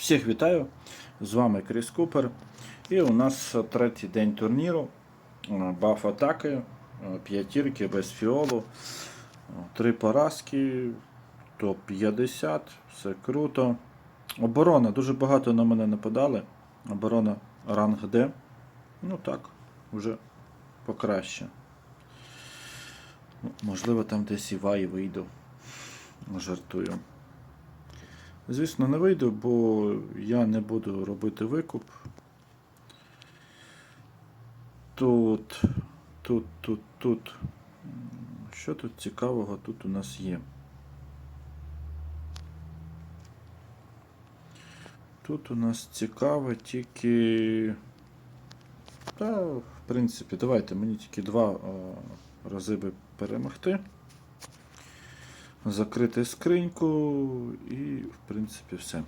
Всіх вітаю! З вами Кріс Купер. І у нас третій день турніру. Е, Баф атаки, е, п'ятірки без фіолу, е, три поразки, топ-50, все круто. Оборона, дуже багато на мене нападали. Оборона ранг Д. Ну так, вже покраще. Можливо, там десь і вай вийду. Жартую. Звісно, не вийду, бо я не буду робити викуп. Тут, тут, тут, тут. Що тут цікавого тут у нас є? Тут у нас цікаве тільки. Та, в принципі, давайте мені тільки два е, рази би перемогти закрити скриньку і, в принципі, все.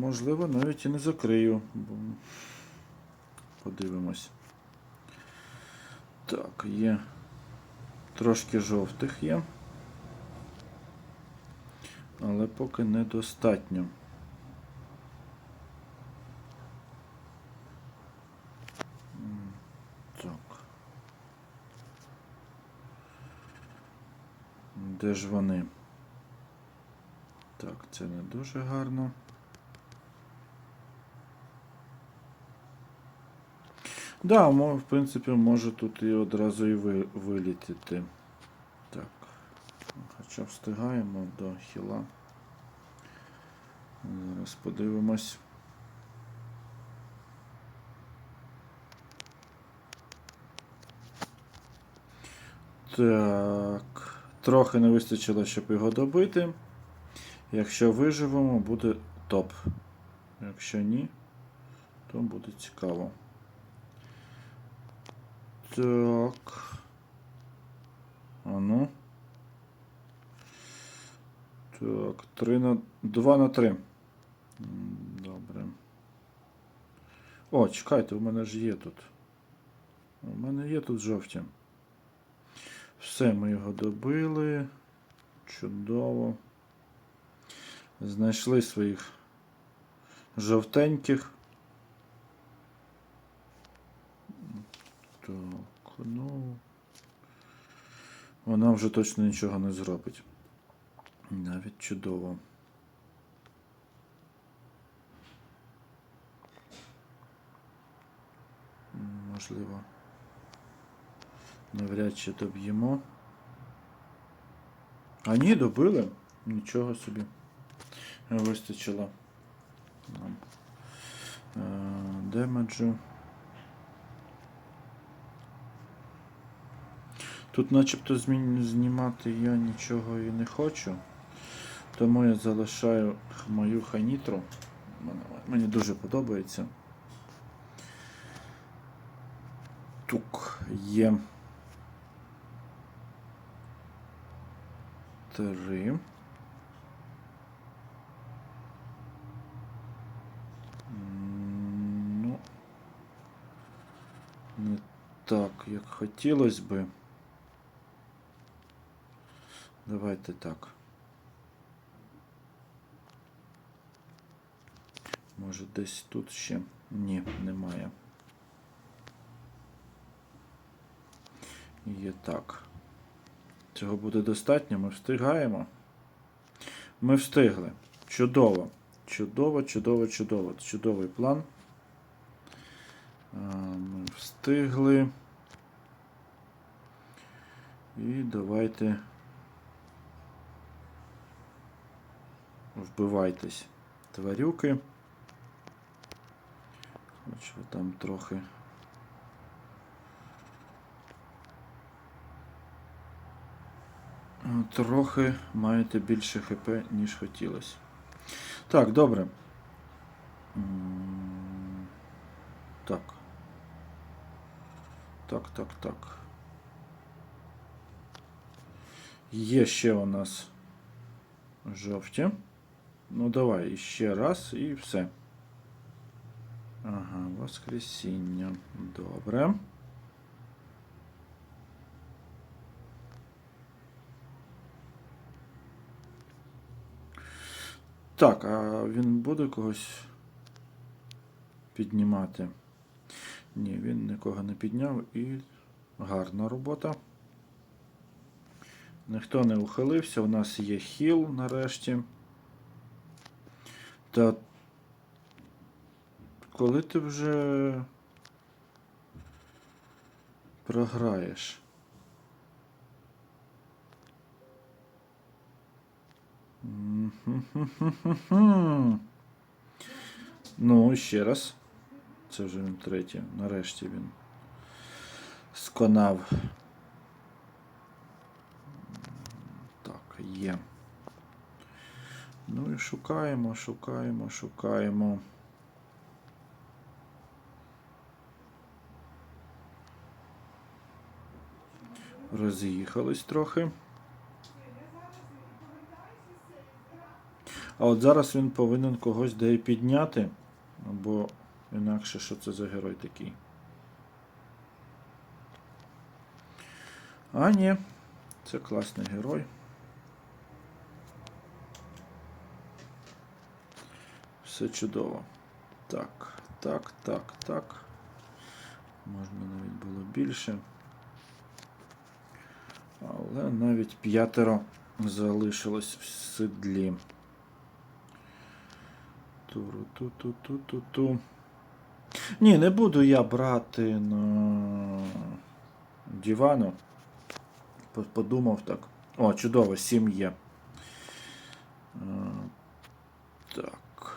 Можливо, навіть і не закрию. Бо... Подивимось. Так, є. Трошки жовтих є. Але поки недостатньо. М, Так. Де ж вони? Так, це не дуже гарно. Да, в принципі, може тут і одразу і ви, вилітіти. Так. Хоча встигаємо до хіла. Зараз подивимось. Так. Трохи не вистачило, щоб його добити. Якщо виживемо, буде топ. Якщо ні, то буде цікаво. Так. А ну. Так, 3 на 2 на 3. Добре. О, чекайте, у мене ж є тут. У мене є тут жовті. Все, ми його добили. Чудово. Знайшли своїх жовтеньких. Так, ну. Вона вже точно нічого не зробить. Навіть чудово. Можливо. Навряд чи доб'ємо. А ні, добили. Нічого собі. Вистачило нам е, демеджу. Тут начебто знімати я нічого і не хочу. Тому я залишаю мою ханітру. Мені дуже подобається. Тук є. Три. М, Ну, не так, як хотілося би. Давайте так. Може десь тут ще? Ні, немає. Є так. Цього буде достатньо, ми встигаємо. Ми встигли. Чудово. Чудово, чудово, чудово. Чудовий план. Ми встигли. І давайте вбивайтесь, тварюки. Хоч ви там трохи. Трохи маєте більше ХП, ніж хотілося. Так, добре. Так. Так, так, так. Є ще у нас жовті. Ну, давай ще раз і все. Ага, воскресіння. Добре. Так, а він буде когось піднімати? Ні, він нікого не підняв і гарна робота. Ніхто не ухилився, у нас є хіл нарешті. Та коли ти вже програєш? Ну, ще раз. Це вже він третій. Нарешті він сконав. Так, є. Ну і шукаємо, шукаємо, шукаємо. Роз'їхались трохи. А от зараз він повинен когось де підняти, бо інакше що це за герой такий. А, ні, це класний герой. Все чудово. Так, так, так, так. Можна навіть було більше. Але навіть п'ятеро залишилось в седлі. Туру-ту-ту-ту-ту-ту. Ні, не буду я брати на дивану. Подумав так. О, чудово, сім є. Е, Так.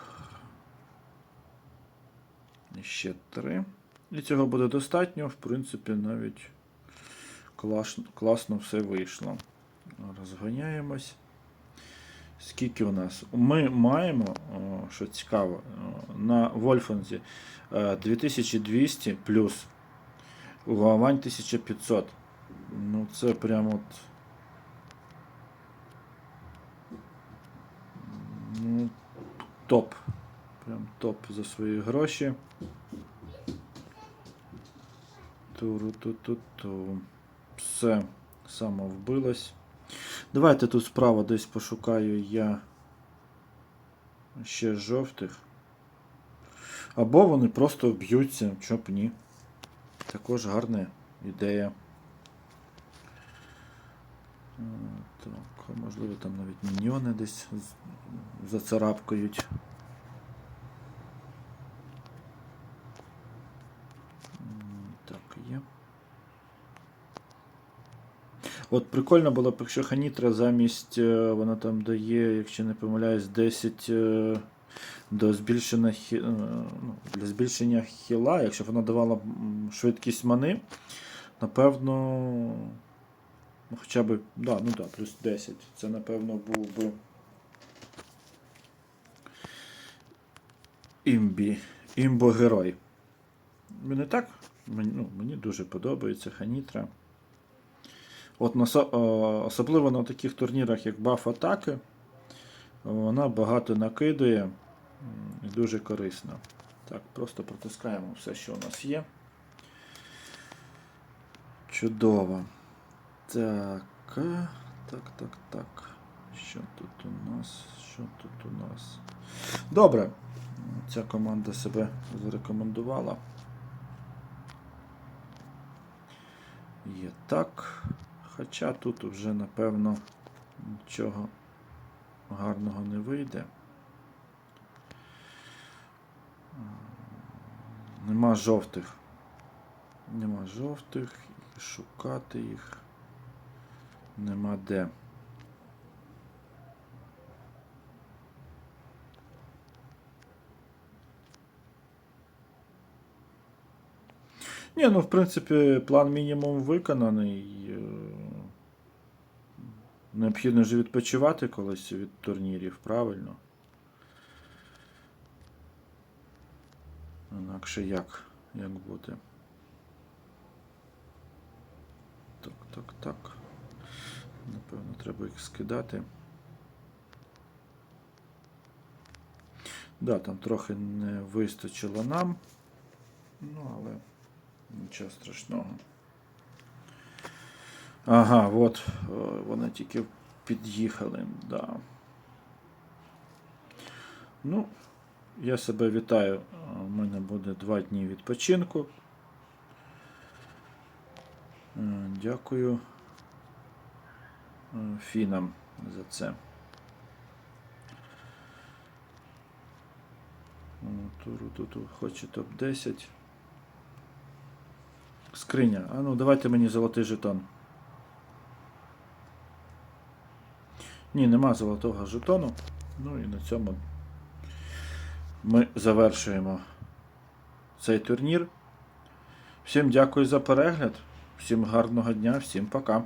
Ще три. І цього буде достатньо, в принципі, навіть клас, класно все вийшло. Розганяємось. Скільки у нас? Ми маємо, о, що цікаво, на Вольфанзі е, 2200 плюс у Гуавань 1500. Ну, це прямо от. Ну, топ. Прям топ за свої гроші. Туру-ту-ту-ту. Все, самовбилось. Давайте тут справа десь пошукаю я ще жовтих. Або вони просто б'ються, чоб ні. Також гарна ідея. Е, Так, можливо там навіть міньйони десь зацарапкають. М, Так, є. От прикольно було б, якщо Ханітра замість е, вона там дає, якщо не помиляюсь, 10 е, до збільшення е, ну, для збільшення хіла, якщо б вона давала швидкість мани, напевно. Ну, хоча б, да, ну да, плюс 10. Це напевно був би. Імбі. Імбо-герой. Він і так, мені, ну, мені дуже подобається Ханітра. От на, особливо на таких турнірах, як баф атаки, вона багато накидує і дуже корисна. Так, просто протискаємо все, що у нас є. Чудово. Так, е, так, так, так. Що тут у нас? Що тут у нас? Добре. Ця команда себе зарекомендувала. Є так. Хоча тут вже, напевно, нічого гарного не вийде. Нема жовтих. Нема жовтих. Шукати їх. Нема де. Ні, ну в принципі, план мінімум виконаний. Необхідно ж відпочивати колись від турнірів, правильно? Інакше як? Як бути? Так, так, так. Напевно, треба їх скидати. Да, там трохи не вистачило нам. Ну, але нічого страшного. Ага, от вони тільки під'їхали, да. Ну, я себе вітаю. У мене буде два дні відпочинку. Е, Дякую е, фінам за це. Туру-ту-ту, Хоче топ-10. Скриня. А ну давайте мені золотий жетон. Ні, нема золотого жетону. Ну і на цьому ми завершуємо цей турнір. Всім дякую за перегляд. Всім гарного дня, всім пока.